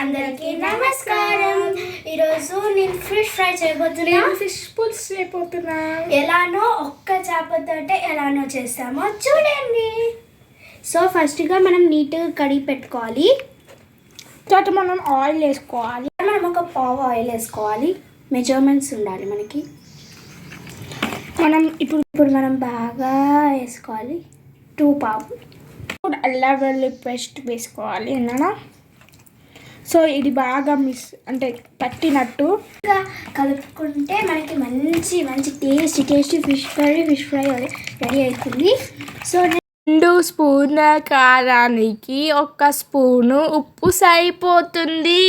అందరికీ నమస్కారం. ఈరోజు నేను ఫిష్ ఫ్రై చేయబోతున్నా. నేను ఫిష్ పుల్స్ అయిపోతున్నా ఎలానో ఒక్క చేపతోటే ఎలానో చేస్తామో చూడండి. సో ఫస్ట్గా మనం నీట్గా కడిగి పెట్టుకోవాలి. తర్వాత మనం ఆయిల్ వేసుకోవాలి. మనం ఒక పావు ఆయిల్ వేసుకోవాలి. మెజర్మెంట్స్ ఉండాలి మనకి. మనం ఇప్పుడు ఇప్పుడు మనం బాగా వేసుకోవాలి. టూ పావు అల్లం వెల్లుల్లి పేస్ట్ వేసుకోవాలి అన్నా సో ఇది బాగా మిస్ అంటే పట్టినట్టు. కలుపుకుంటే మనకి మంచి మంచి tasty tasty fish curry fish fry ready అవుతుంది సో రెండు స్పూన్ల కారానికి ఒక స్పూను ఉప్పు సరిపోతుంది.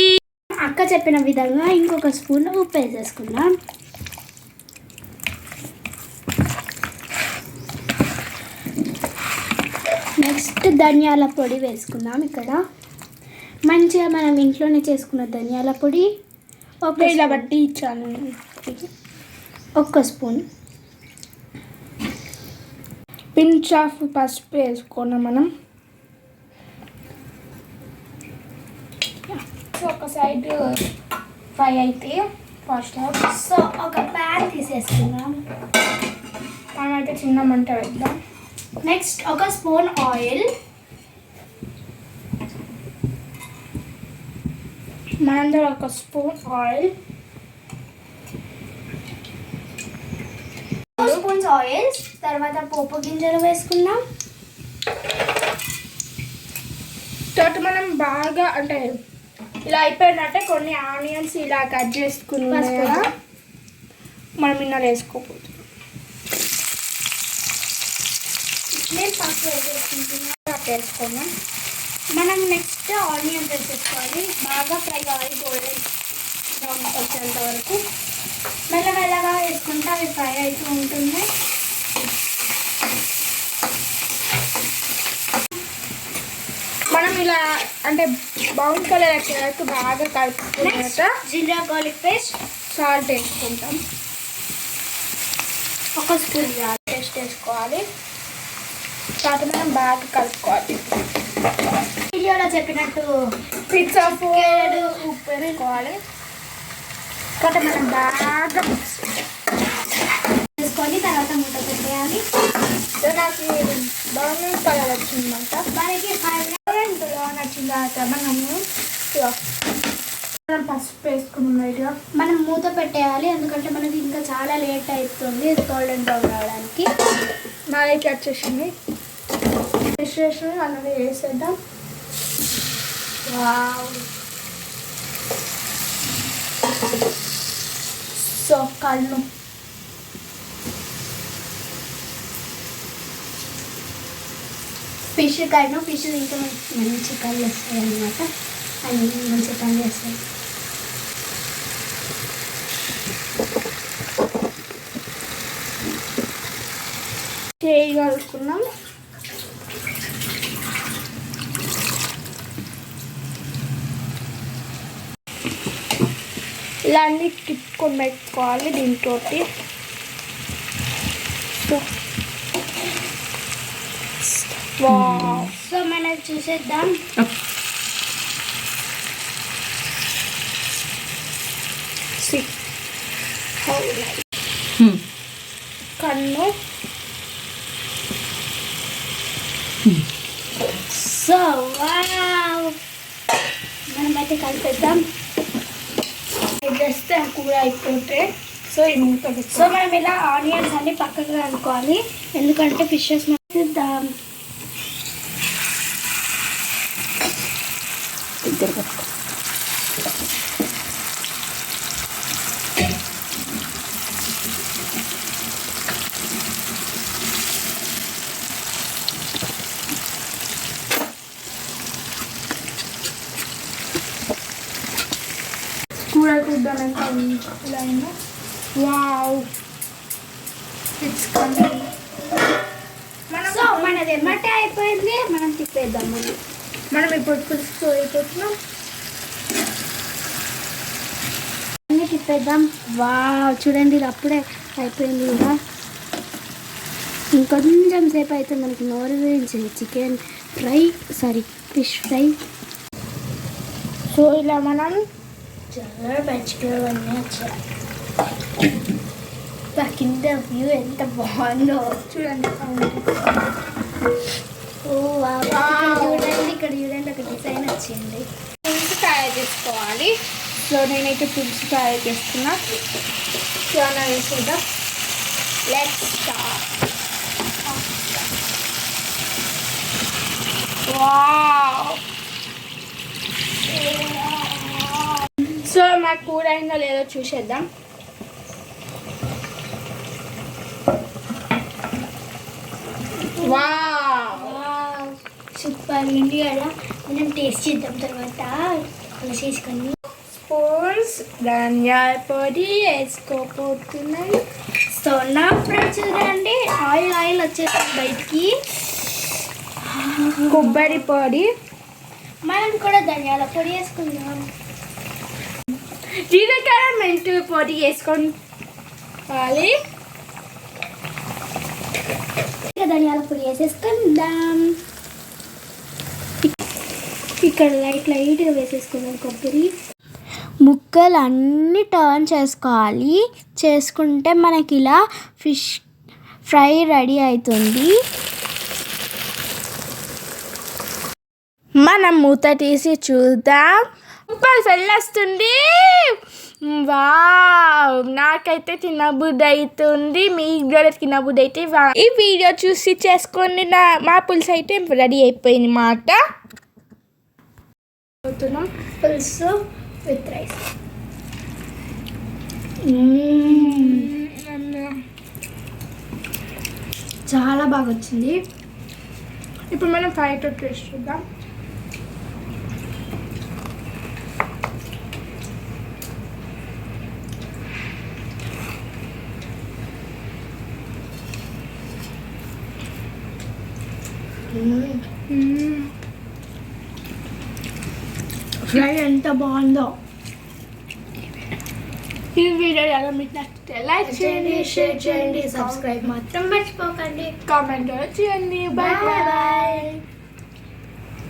అక్క చెప్పిన విధంగా ఇంకొక స్పూన్ ఉప్పు వేసేసుకుందాం. నెక్స్ట్ ధనియాల పొడి వేసుకుందాం ఇక్కడ. మంచిగా మనం ఇంట్లోనే చేసుకున్న ధనియాల పొడి ఒక ఇలా బట్టి ఇచ్చాను. ఒక్క స్పూన్. పించ్ ఆఫ్ పసుపు వేసుకున్నాం మనం. సో ఒక సైడ్ ఫ్రై అయితే ఫస్ట్ సో ఒక ప్యాన్ తీసేసుకుందాం. మనం అయితే చిన్న మంట వేద్దాం. నెక్స్ట్ ఒక స్పూన్ ఆయిల్. మనందరం ఒక స్పూన్ ఆయిల్ స్పూన్స్ ఆయిల్ తర్వాత పోపు గింజలు వేసుకుందాం. తర్వాత మనం బాగా అంటే ఇలా అయిపోయినట్టే కొన్ని ఆనియన్స్ ఇలా కట్ చేసుకున్నాం. కదా మనం ఇన్నర్ వేసుకోకూడదు నేను పసుపు వేసేసుకుంటున్నాను అట్లా వేసుకున్నాం మనం నెక్స్ట్ ఆనియన్ వేసేసుకోవాలి. బాగా ఫ్రై కావాలి గోల్డెన్ బ్రౌన్ వచ్చేంత వరకు. మెల్లమెల్లగా వేసుకుంటే అవి ఫ్రై అవుతూ ఉంటుంది. మనం ఇలా అంటే బ్రౌన్ కలర్ వచ్చేటట్టు బాగా కలుపుకున్నట్ట జింజర్ గార్లిక్ పేస్ట్ సాల్ట్ వేసుకుంటాం. ఒక స్పూన్ పేస్ట్ వేసుకోవాలి. తర్వాత మనం బాగా కలుపుకోవాలి. వీడియోలో చెప్పినట్టు పిజ్జా ఏడు ఉప్పు వేసుకోవాలి. తర్వాత మనం బాగా వేసుకొని తర్వాత మూత పెట్టేయాలి. నాకు బ్రౌన్ కలర్ వచ్చిందన్నమాట ఫైవ్ ఎంతలో నచ్చిన తర్వాత మనము పసుపు వేసుకున్నాం రైట్గా మనం మూత పెట్టేయాలి. ఎందుకంటే మనకి ఇంకా చాలా లేట్ అవుతుంది గోల్డెన్ బ్రౌన్ రావడానికి. నాలకి వచ్చేసింది ఫిష్ వేసి అన్నది వేసేద్దాం. వావ్. సో కళ్ళు. ఫిష్ కన్నా ఫిష్ ఇంకా మంచి మంచి కళ్ళు వస్తాయి అనమాట అవి మంచి పని చేస్తాయి చేయి ఇలా అన్ని తిప్పుకొని పెట్టుకోవాలి దీంతో సో. వావ్. సో మనం చూసేద్దాం. సి. కన్ను. So wow. మనమైతే కలిపేద్దాం. వేస్తే ఆ కూర అయిపోతే సో ఈ మూత సో మనం ఇలా ఆనియన్స్ అన్ని పక్కకు అనుకోవాలి ఎందుకంటే ఫిషెస్ ఇద్దరు కూర కూద్దానంత ఇలా అయిందా వావ్ ఇట్స్ సో మనది ఎమ్మటే అయిపోయింది. మనం తిప్పేద్దాం మళ్ళీ. మనం ఇప్పుడు పులుసు అయిపోతున్నాం. అన్ని తిప్పేద్దాం. వావ్ చూడండి ఇది అప్పుడే అయిపోయింది కదా. ఇంకొంచెం సేపు అయితే మనకి నోరు గురించి chicken fry sorry fish fry. So ఇలా మనం చాలా మంచిగా అన్నీ వచ్చాయి. నా కింద వ్యూ ఎంత బాగుందో. చూడండి ఓ చూడండి ఇక్కడ చూడండి ఒక డిజైన్ వచ్చింది. పులుసు తయారు చేసుకోవాలి. సో నేనైతే పులుసు తయారు చేస్తున్నా చాలా వేసేద్దాం. లెట్స్ స్టార్ట్ వావ్ సో మా కూర అయిందో లేదో చూసేద్దాం వావ్ సూపర్ ఉంది కదా మనం టేస్ట్ చేద్దాం తర్వాత చేసుకొని స్పూన్స్ ధనియాల పొడి వేసుకోపోతున్నాయి సో నా ఫ్రెండ్స్ చూడండి ఆయిల్ ఆయిల్ వచ్చేసింది బయటికి. కొబ్బరి పొడి మనం కూడా ధనియాల పొడి వేసుకుందాం. జీలకర్ర మెంతు పొడి వేసుకొని కావాలి. ధనియాల పొడి వేసేసుకుందాం. ఇక్కడ లైట్ లైట్గా వేసేసుకుందాం కొబ్బరి. ముక్కలు అన్నీ టర్న్ చేసుకోవాలి. చేసుకుంటే మనకి ఇలా ఫిష్ ఫ్రై రెడీ అవుతుంది. మనం మూత తీసి చూద్దాం. సూపర్ వెళ్ళొస్తుంది వావ్ నాకైతే తినబుద్ధి అవుతుంది మీకు కూడా తినబుద్ధి అయితే వా- ఈ వీడియో చూసి చేసుకొని నా మా పులుసు అయితే రెడీ అయిపోయింది మాట. పులుసు విత్ రైస్. చాలా బాగా వచ్చింది ఇప్పుడు మనం తో టేస్ట్ చూద్దాం. ఫ్రై ఎంత బాగుందో. ఈ వీడియో ఎలా మీకు నచ్చితే లైక్ చేయండి షేర్ చేయండి సబ్స్క్రైబ్ మాత్రం మర్చిపోకండి. కామెంట్ చేయండి. Bye bye bye bye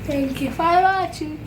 thank you for watching